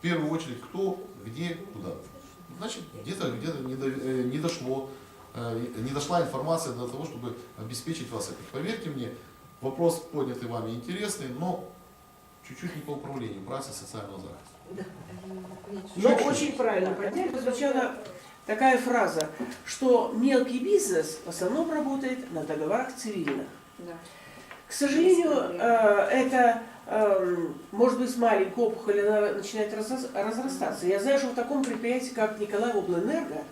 в первую очередь кто, где, куда. Значит, где-то где не, до- э, не дошло, э, не дошла информация для того, чтобы обеспечить вас этим. Поверьте мне, вопрос поднятый вами интересный, но чуть-чуть не по управлению працы социального захиста. Но Чуть-чуть. очень правильно подняли, прозвучала такая фраза, что мелкий бизнес в основном работает на договорах цивильных. Да. К сожалению, э, это, эм, может быть, с маленькой опухоли она начинает разрас- разрастаться. Я знаю, что в таком предприятии, как Николай Облэнерго,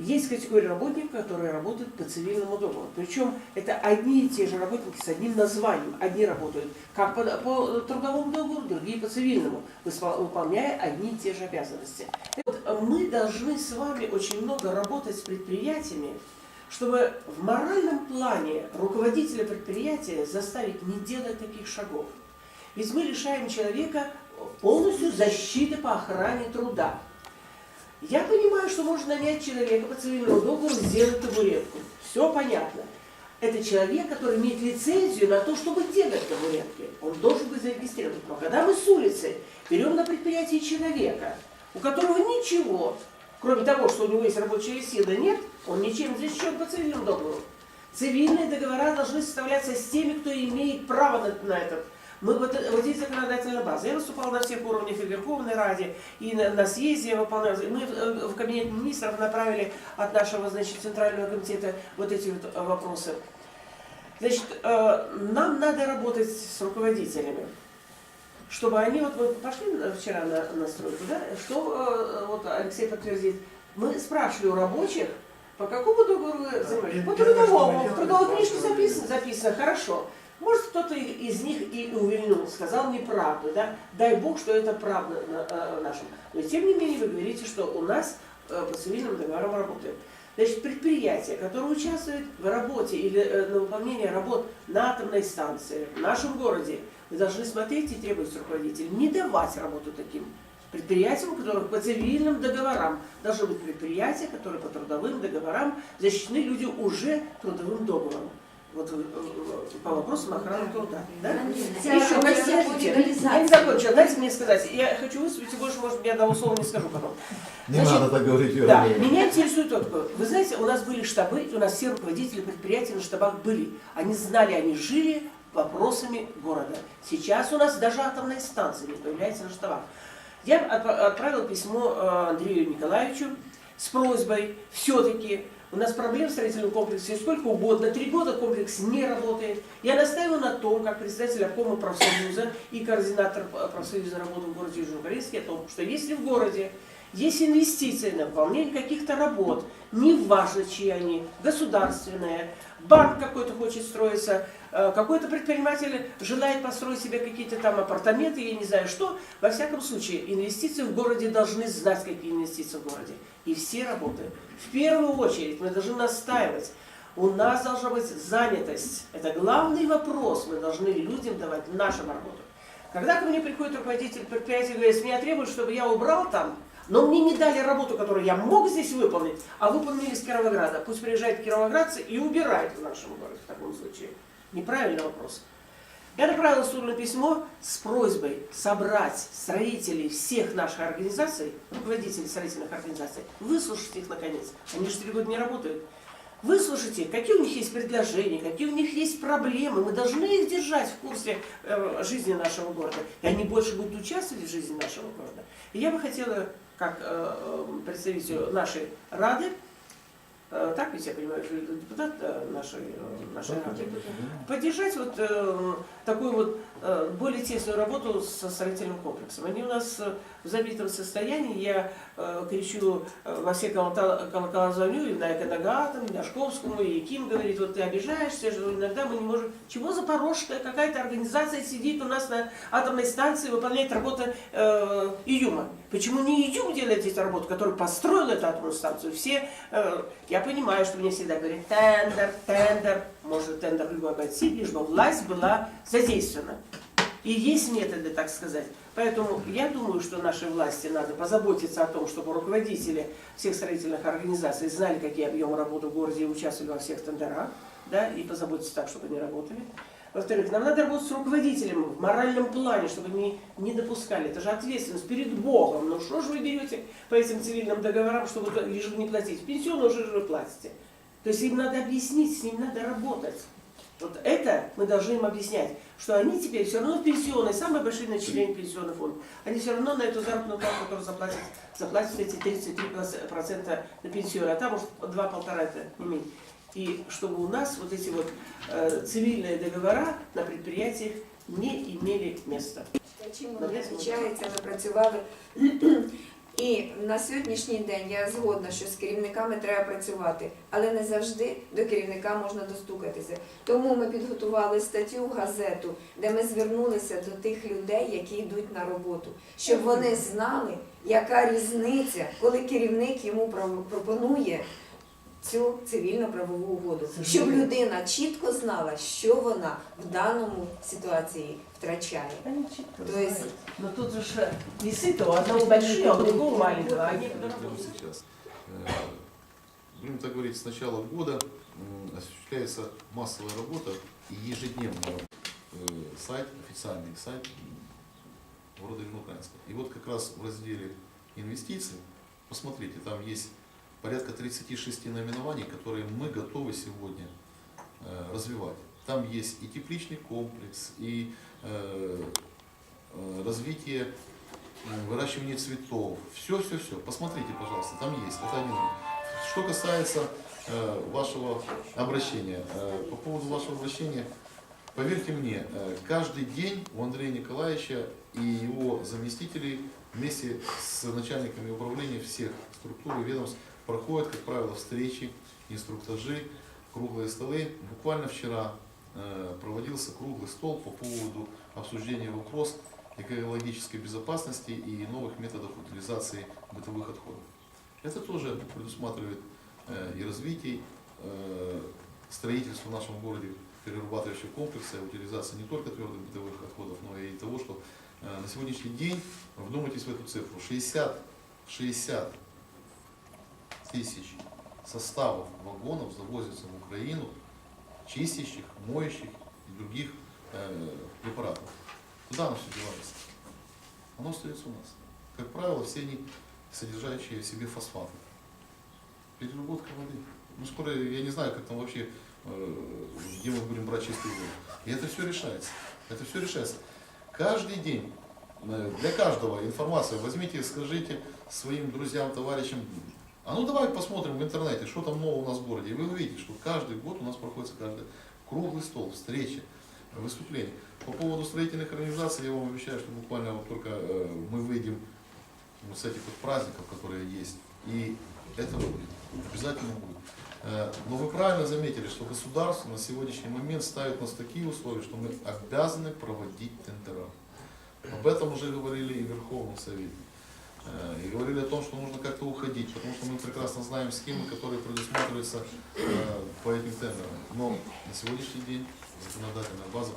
есть категория работников, которые работают по цивильному договору. Причем это одни и те же работники с одним названием. Одни работают как по, по трудовому договору, другие по цивильному, выполняя одни и те же обязанности. Вот э, мы должны с вами очень много работать с предприятиями, чтобы в моральном плане руководителя предприятия заставить не делать таких шагов. Ведь мы лишаем человека полностью защиты по охране труда. Я понимаю, что можно нанять человека по цивильному договору сделать табуретку. Все понятно. Это человек, который имеет лицензию на то, чтобы делать табуретки. Он должен быть зарегистрирован. Но когда мы с улицы берем на предприятие человека, у которого ничего, кроме того, что у него есть рабочая сила, нет, он ничем защищен по цивильному договору. Цивильные договора должны составляться с теми, кто имеет право на, на это. Мы вот, вот здесь законодательная база. Я выступал на всех уровнях и Верховной Раде, и на, на съезде я выполняла. Мы в, в кабинет министров направили от нашего значит, Центрального комитета вот эти вот э, вопросы. Значит, э, нам надо работать с руководителями, чтобы они, вот мы пошли вчера на, на стройку, да, что э, вот Алексей подтвердит, мы спрашивали у рабочих, по какому договору вы занимаетесь? По трудовому. В трудовой книжке записано, записано, хорошо. Может, кто-то из них и увильнул, сказал неправду, да? Дай Бог, что это правда э, нашем. Но тем не менее вы говорите, что у нас э, по цивильным договорам работают. Значит, предприятия, которые участвуют в работе или э, на выполнении работ на атомной станции в нашем городе, вы должны смотреть и требовать с руководителем не давать работу таким предприятиям, у которых по цивильным договорам должны быть предприятия, которые по трудовым договорам защищены люди уже трудовым договором. Вот э, э, по вопросам охраны труда. Да? Еще, подождите, по я не закончила, дайте мне сказать. Я хочу выступить, и больше, может, я одного слова не скажу потом. Не Значит, надо так говорить, Да, меня интересует вот. Вы знаете, у нас были штабы, у нас все руководители предприятий на штабах были. Они знали, они жили вопросами города. Сейчас у нас даже атомные станции не появляются на штабах. Я отп- отправила письмо э, Андрею Николаевичу с просьбой все-таки у нас проблем в строительном комплексе сколько угодно, три года комплекс не работает. Я настаиваю на том, как председатель обкома профсоюза и координатор э, профсоюза работы в городе Южнокорейске, о том, что если в городе есть инвестиции на выполнение каких-то работ, неважно, чьи они, государственные, банк какой-то хочет строиться, э, какой-то предприниматель желает построить себе какие-то там апартаменты, я не знаю что. Во всяком случае, инвестиции в городе должны знать, какие инвестиции в городе. И все работают. В первую очередь мы должны настаивать. У нас должна быть занятость. Это главный вопрос. Мы должны людям давать нашим работу. Когда ко мне приходит руководитель предприятия и говорит, меня требуют, чтобы я убрал там, но мне не дали работу, которую я мог здесь выполнить, а выполнили из Кировограда. Пусть приезжают кировоградцы и убирают в нашем городе в таком случае. Неправильный вопрос. Я направила Сурну письмо с просьбой собрать строителей всех наших организаций, руководителей строительных организаций, выслушать их наконец. Они же три года не работают. Выслушайте, какие у них есть предложения, какие у них есть проблемы. Мы должны их держать в курсе э, жизни нашего города. И они больше будут участвовать в жизни нашего города. И я бы хотела, как э, э, представитель нашей Рады, э, так ведь я понимаю, что депутат нашей, нашей Рады, поддержать вот такую вот более тесную работу со строительным комплексом. Они у нас в забитом состоянии, я э, кричу э, во все колокола, колокола звоню, и на Эконагатам, и на Шковскому, и Ким говорит, вот ты обижаешься, что иногда мы не можем... Чего Запорожская какая-то организация сидит у нас на атомной станции, выполняет работу э, ИЮМа. Почему не ИЮМ делает эти работы, который построил эту атомную станцию? Все, э, я понимаю, что мне всегда говорят, тендер, тендер, может тендер любой обойти, лишь бы власть была задействована. И есть методы, так сказать. Поэтому я думаю, что нашей власти надо позаботиться о том, чтобы руководители всех строительных организаций знали, какие объемы работы в городе и участвовали во всех тендерах, да, и позаботиться так, чтобы они работали. Во-вторых, нам надо работать с руководителем в моральном плане, чтобы они не допускали. Это же ответственность перед Богом. Ну что же вы берете по этим цивильным договорам, чтобы ежегодно не платить? Пенсионную уже же вы платите. То есть им надо объяснить, с ним надо работать. Вот это мы должны им объяснять, что они теперь все равно пенсионные, самые большие начисления пенсионный фонд, они все равно на эту заработную плату, которую заплатят, заплатят эти 33% на пенсию, а там уж 2-1,5 это не менее. И чтобы у нас вот эти вот э, цивильные договора на предприятиях не имели места. Чим воно відрізняється, ми працювали. І на сьогоднішній день я згодна, що з керівниками треба працювати, але не завжди до керівника можна достукатися. Тому ми підготували статтю в газету, де ми звернулися до тих людей, які йдуть на роботу, щоб вони знали, яка різниця, коли керівник йому про- пропонує цю цивільно-правову угоду, щоб людина чітко знала, що вона в даному ситуації втрачає. Они читают, То есть- знают. Но тут же ж весы-то у одного большие, а у другого маленького. а Они Прямо сейчас. Э, Будем так говорить, с начала года м, осуществляется массовая работа и ежедневно э, сайт, официальный сайт м, города Южноукраинска. И вот как раз в разделе инвестиций, посмотрите, там есть порядка 36 наименований, которые мы готовы сегодня э, развивать. Там есть и тепличный комплекс, и э, э, развитие выращивание цветов, все, все, все. Посмотрите, пожалуйста, там есть. Это один. Что касается э, вашего обращения, э, по поводу вашего обращения, поверьте мне, э, каждый день у Андрея Николаевича и его заместителей вместе с начальниками управления всех структур и ведомств проходят, как правило, встречи, инструктажи, круглые столы. Буквально вчера э, проводился круглый стол по поводу обсуждения вопроса экологической безопасности и новых методов утилизации бытовых отходов. Это тоже предусматривает э, и развитие э, строительства в нашем городе перерабатывающего комплекса, и утилизации не только твердых бытовых отходов, но и того, что на сегодняшний день, вдумайтесь в эту цифру, 60, 60 тысяч составов вагонов завозятся в Украину, чистящих, моющих и других э, препаратов. Куда оно все девается? Оно остается у нас. Как правило, все они содержащие в себе фосфаты. Переработка воды. Ну, скоро, я не знаю, как там вообще, э, где мы будем брать чистую воду. И это все решается. Это все решается. Каждый день, э, для каждого информация, возьмите, скажите своим друзьям, товарищам, а ну давай посмотрим в интернете, что там нового у нас в городе. И вы увидите, что каждый год у нас проходит каждый круглый стол, встречи, выступления. По поводу строительных организаций я вам обещаю, что буквально вот только э, мы выйдем с этих вот праздников, которые есть, и это будет, обязательно будет. Э, Но вы правильно заметили, что государство на сегодняшний момент ставит нас в такие условия, что мы обязаны проводить тендера. Об этом уже говорили и Верховный Совет. И говорили о том, что нужно как-то уходить, потому что мы прекрасно знаем схемы, которые предусматриваются э, по этим тендерам. Но на сегодняшний день законодательная база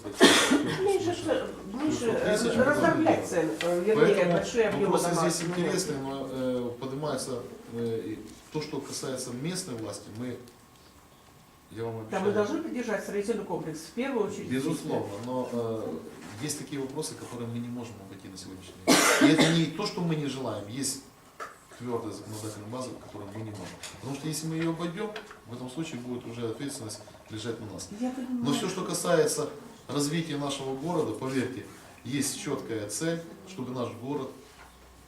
Меньше, э, раздроблять цены, э, вернее, большие объемы вопросы здесь интересные, но э, поднимается э, и то, что касается местной власти, мы, я вам Да, мы обещаю, должны поддержать строительный комплекс в первую очередь. безусловно, но э, есть такие вопросы, которые мы не можем обойти на сегодняшний день. И это не то, что мы не желаем, есть твердая законодательная база, которую мы не можем. Потому что если мы ее обойдем, в этом случае будет уже ответственность лежать на нас. Но все, что касается развития нашего города, поверьте, есть четкая цель, чтобы наш город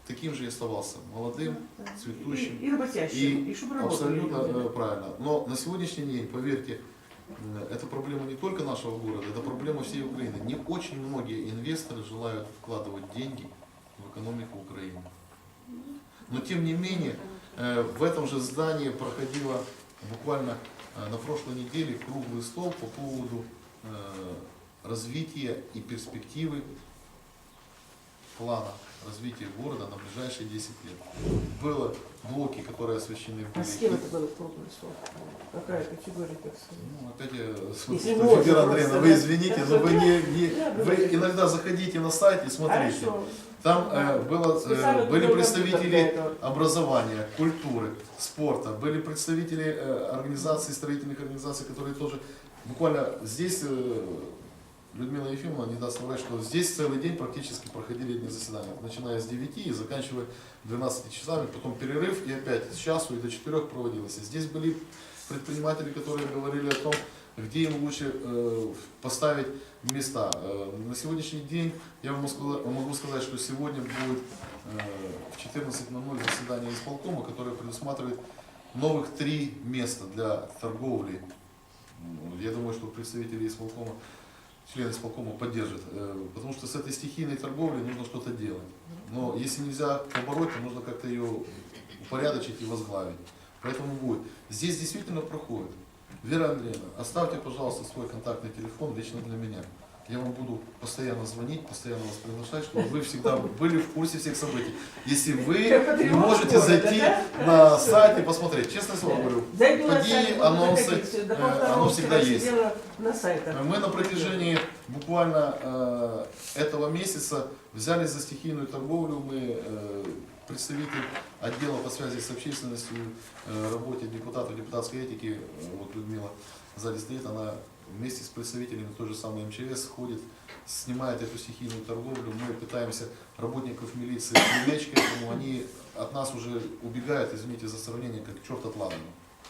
таким же оставался молодым, цветущим. И, и работящим, и, И чтобы абсолютно люди. э, правильно. Но на сегодняшний день, поверьте, это проблема не только нашего города, это проблема всей Украины. Не очень многие инвесторы желают вкладывать деньги в экономику Украины. Но тем не менее, э, в этом же здании проходило буквально э, на прошлой неделе круглый стол по поводу развития и перспективы плана развития города на ближайшие 10 лет. Было блоки, которые освещены А с кем это было стол? Какая категория, так сказать? Ну, опять я, Если Вера можно, Андреевна, просто, вы извините, но вы не, не- вы иногда заходите на сайт и смотрите. Хорошо. Там э, было, э, были представители образования, культуры, спорта, были представители э, организаций, строительных организаций, которые тоже буквально здесь э, Людмила Ефимовна не даст соврать, что здесь целый день практически проходили эти заседания, начиная с 9 и заканчивая 12 часами, потом перерыв и опять с часу и до 4 проводилось. И здесь были предприниматели, которые говорили о том, где им лучше э, поставить места. Э, на сегодняшний день я могу сказать, что сегодня будет э, в 14.00 заседание исполкома, которое предусматривает новых три места для торговли. М, Я думаю, что представители исполкома, члены исполкома поддержат, э, потому что с этой стихийной торговлей нужно что-то делать. Но если нельзя побороть, то нужно как-то ее упорядочить и возглавить. Поэтому будет. Здесь действительно проходит. Вера Андреевна, оставьте, пожалуйста, свой контактный телефон лично для меня. Я вам буду постоянно звонить, постоянно вас приглашать, чтобы вы всегда были в курсе всех событий. Если вы не можете зайти на сайт и посмотреть, честное слово говорю, буду анонсы, э, оно всегда есть. Мы на протяжении буквально э, этого месяца взялись за стихийную торговлю. Мы э, представитель отдела по связи с общественностью, работе депутатов депутатской этики, вот Людмила сзади стоит, она вместе с представителями той же самой МЧС ходит, снимает эту стихийную торговлю. Мы пытаемся работников милиции привлечь к этому. Они от нас уже убегают, извините за сравнение, как черт от ладана.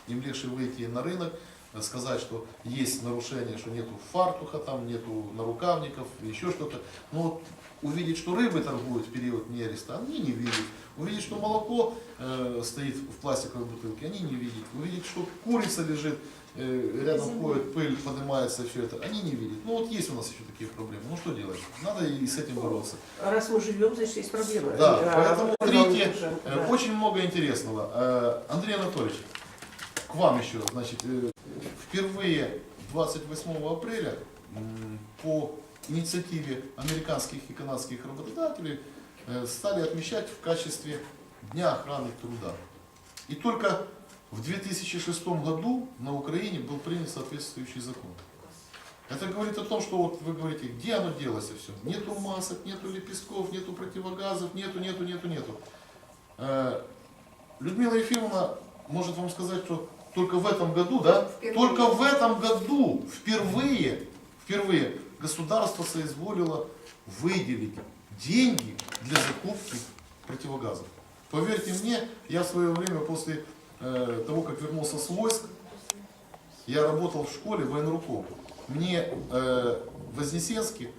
Им легче выйти на рынок, сказать, что есть нарушение, что нету фартуха, там нету нарукавников, еще что-то. Но вот увидеть, что рыбы торгуют в период нереста, они не видят. Увидеть, что молоко э, стоит в пластиковой бутылке, они не видят. Увидеть, что курица лежит, э, рядом ходит, пыль поднимается, все это, они не видят. Ну вот есть у нас еще такие проблемы. Ну что делать? Надо и с этим бороться. Раз мы живем, значит есть проблемы. Да, А, поэтому смотрите, Э, да. Очень много интересного. Э, Андрей Анатольевич, к вам еще. Значит, э, впервые 28 апреля по инициативе американских и канадских работодателей э, стали отмечать в качестве Дня охраны труда. И только в 2006 году на Украине был принят соответствующий закон. Это говорит о том, что вот вы говорите, где оно делось все. Нету масок, нету лепестков, нету противогазов, нету, нету, нету, нету. Э, Людмила Ефимовна может вам сказать, что только в этом году, да, Впервые. только в этом году впервые, впервые государство соизволило выделить деньги для закупки противогазов. Поверьте мне, я в свое время после э, того, как вернулся с войск, я работал в школе военруком. Мне э, Вознесенский,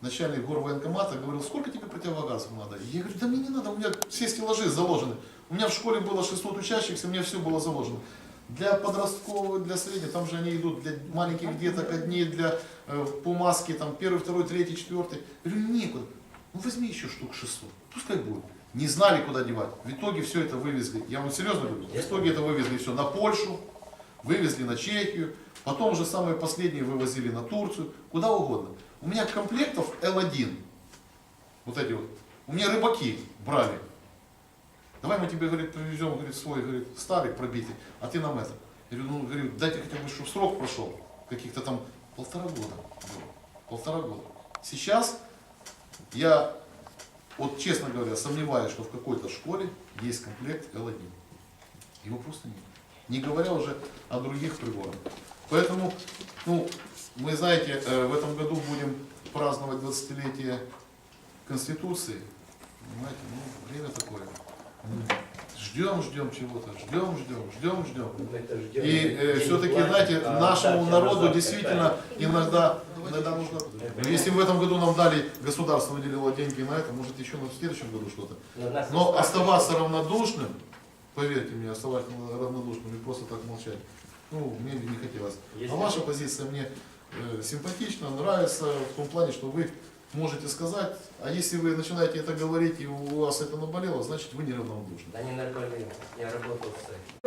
начальник горвоенкомата, говорил, сколько тебе противогазов надо? И я говорю, да мне не надо, у меня все стеллажи заложены. У меня в школе было 600 учащихся, у меня все было заложено. Для подросткового, для среднего, там же они идут для маленьких деток одни, для э, по там первый, второй, третий, четвертый. Я говорю, некуда. Ну возьми еще штук 600, пускай будет. Не знали, куда девать. В итоге все это вывезли. Я вам серьезно говорю, в итоге это вывезли все на Польшу, вывезли на Чехию, потом уже самые последние вывозили на Турцию, куда угодно. У меня комплектов L1, вот эти вот, у меня рыбаки брали. Давай мы тебе, говорит, привезем, говорит, свой, говорит, старый, пробитый, а ты нам это. Я говорю, ну, говорю, дайте хотя бы, чтобы срок прошел, каких-то там полтора года. было. Полтора года. Сейчас я, вот честно говоря, сомневаюсь, что в какой-то школе есть комплект L1. Его просто нет. Не говоря уже о других приборах. Поэтому, ну, мы, знаете, э, в этом году будем праздновать 20-летие Конституции. Понимаете, ну, время такое. Ждем, ждем чего-то, ждем, ждем, ждем, ждем. И все-таки, знаете, нашему народу действительно иногда, иногда нужно... Ну, Если в этом году нам дали, государство выделило деньги на это, может еще в следующем году что-то. Но оставаться равнодушным, поверьте мне, оставаться равнодушным и просто так молчать, ну, мне не хотелось. А ваша позиция мне э, симпатична, нравится в том плане, что вы можете сказать, а если вы начинаете это говорить и у вас это наболело, значит вы неравнодушны. Да не наболело. Я работал в цехе.